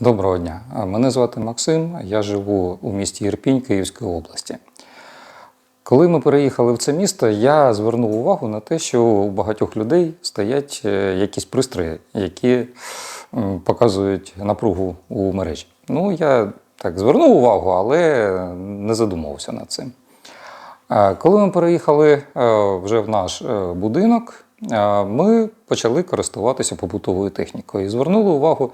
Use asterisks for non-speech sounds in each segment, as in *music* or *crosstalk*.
Доброго дня. Мене звати Максим. Я живу у місті Ірпінь Київської області. Коли ми переїхали в це місто, я звернув увагу на те, що у багатьох людей стоять е, якісь пристрої, які показують напругу у мережі. Ну, я так звернув увагу, але не задумувався над цим. Е, Коли ми переїхали е, вже в наш будинок, ми почали користуватися побутовою технікою і звернули увагу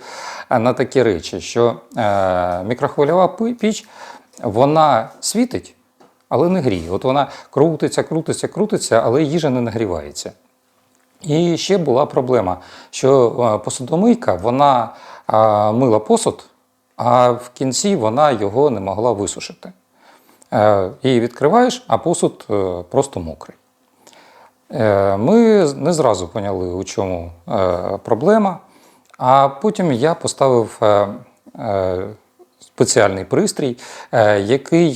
е, на такі речі, що е, мікрохвильова піч вона світить, але не гріє. От вона крутиться, крутиться, крутиться, але їжа не нагрівається. І ще була проблема, що е, посудомийка вона мила посуд, а в кінці вона його не могла висушити. Її відкриваєш, а посуд просто мокрий. Е, Ми не зразу поняли, у чому е, проблема. А потім я поставив е, спеціальний пристрій, який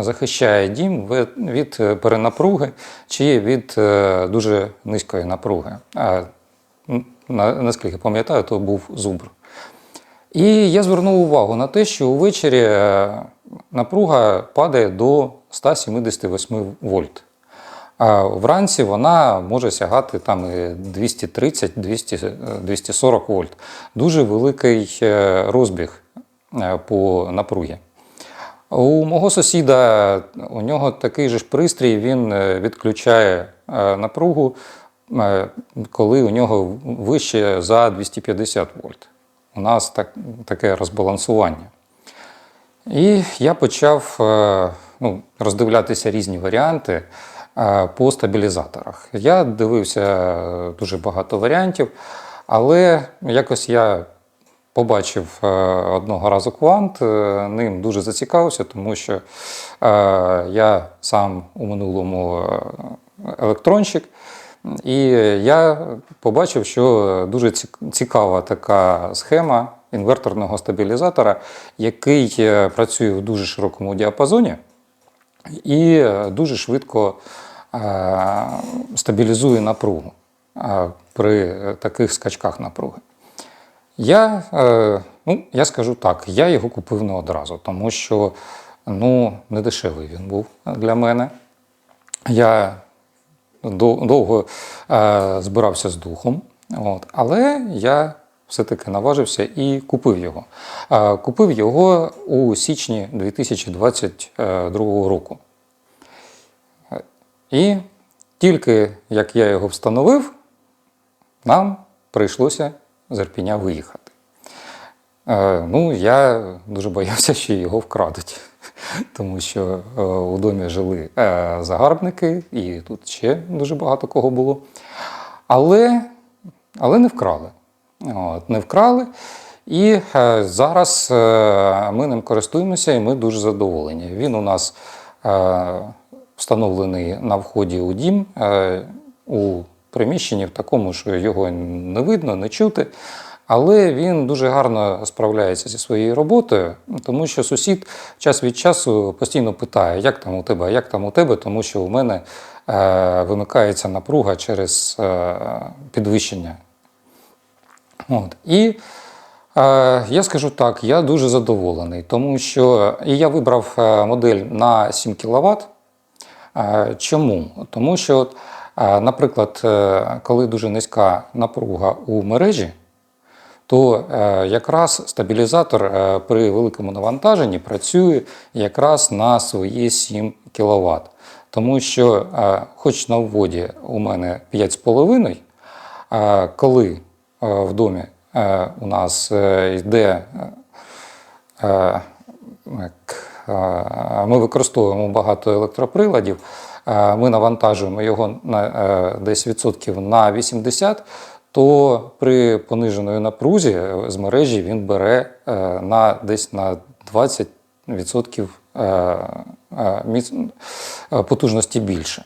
захищає дім від перенапруги чи від дуже низької напруги. Наскільки пам'ятаю, то був зубр. І я звернув увагу на те, що увечері напруга падає до 178 вольт. А вранці вона може сягати там 230 200, е, 240 вольт. Дуже великий е, розбіг е, по напругі. У мого сусіда у нього такий же ж пристрій, він відключає напругу, коли у нього вище за 250 вольт. У нас так, таке розбалансування. І я почав ну, роздивлятися різні варіанти по стабілізаторах. Я дивився е, дуже багато варіантів, але якось я побачив е, одного разу квант, е, ним дуже зацікавився, тому що я сам у минулому електронщик. І я побачив, що дуже цікава така схема інверторного стабілізатора, який працює в дуже широкому діапазоні і дуже швидко стабілізує напругу е, при таких скачках напруги. Я, е, ну, я скажу так, я його купив не одразу, тому що ну, не дешевий він був для мене. Я довго е, збирався з духом, от, але я все-таки наважився і купив його. Е, купив його у січні 2022 року. І тільки як я його встановив, нам прийшлося з Ірпіня виїхати. Е, ну, я дуже боявся, що його вкрадуть, *laughs* тому що е, у домі жили е, загарбники, і тут ще дуже багато кого було. Але, але не вкрали. От, не вкрали. І е, зараз е, ми ним користуємося, і ми дуже задоволені. Він у нас е, встановлений на вході у дім е, у приміщенні в такому, що його не видно, не чути. Але він дуже гарно справляється зі своєю роботою, тому що сусід час від часу постійно питає, як там у тебе, як там у тебе, тому що у мене е, вимикається напруга через е, підвищення. От. І е, я скажу так, я дуже задоволений, тому що і я вибрав е, модель на 7 кВт. Чому? Тому що, от, наприклад, е, коли дуже низька напруга у мережі, то е, якраз стабілізатор е, при великому навантаженні працює якраз на свої 7 кВт. Тому що, хоч на вводі у мене 5,5, е, коли в домі у нас йде ми використовуємо багато електроприладів, е, ми навантажуємо його на е, десь відсотків на 80, то при пониженої напрузі е, з мережі він бере е, на десь на 20 відсотків е, е, міц- е, потужності більше.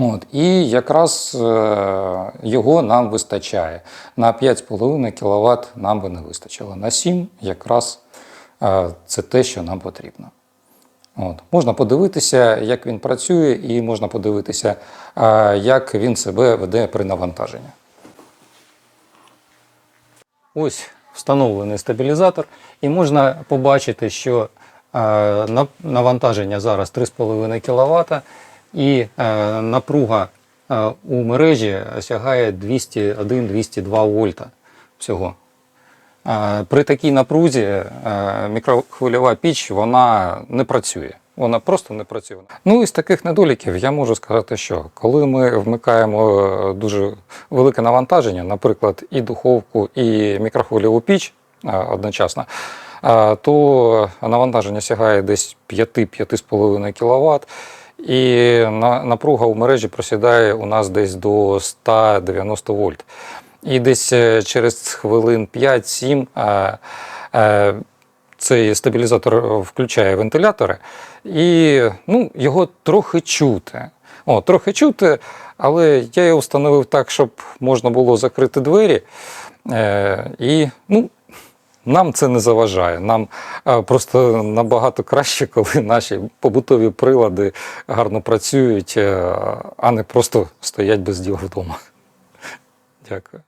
От, і якраз е, його нам вистачає. На 5,5 кВт нам би не вистачило. На 7 якраз е, це те, що нам потрібно. От. Можна подивитися, як він працює, і можна подивитися, як він себе веде при навантаженні. Ось встановлений стабілізатор, і можна побачити, що навантаження зараз 3,5 кВт, і напруга у мережі сягає 201-202 вольта всього. При такій напрузі е, мікрохвильова піч вона не працює. Вона просто не працює. Ну із таких недоліків я можу сказати, що коли ми вмикаємо е, дуже велике навантаження, наприклад, і духовку, і мікрохвильову піч е, одночасно, то навантаження сягає десь 5-5,5 кВт. І напруга у мережі просідає у нас десь до 190 вольт. І десь е, через хвилин 5-7 е, цей стабілізатор включає вентилятори, і ну, його трохи чути. О, трохи чути, але я його встановив так, щоб можна було закрити двері. Е, і ну, нам це не заважає. Нам е, просто набагато краще, коли наші побутові прилади гарно працюють, а не просто стоять без діла вдома. Дякую.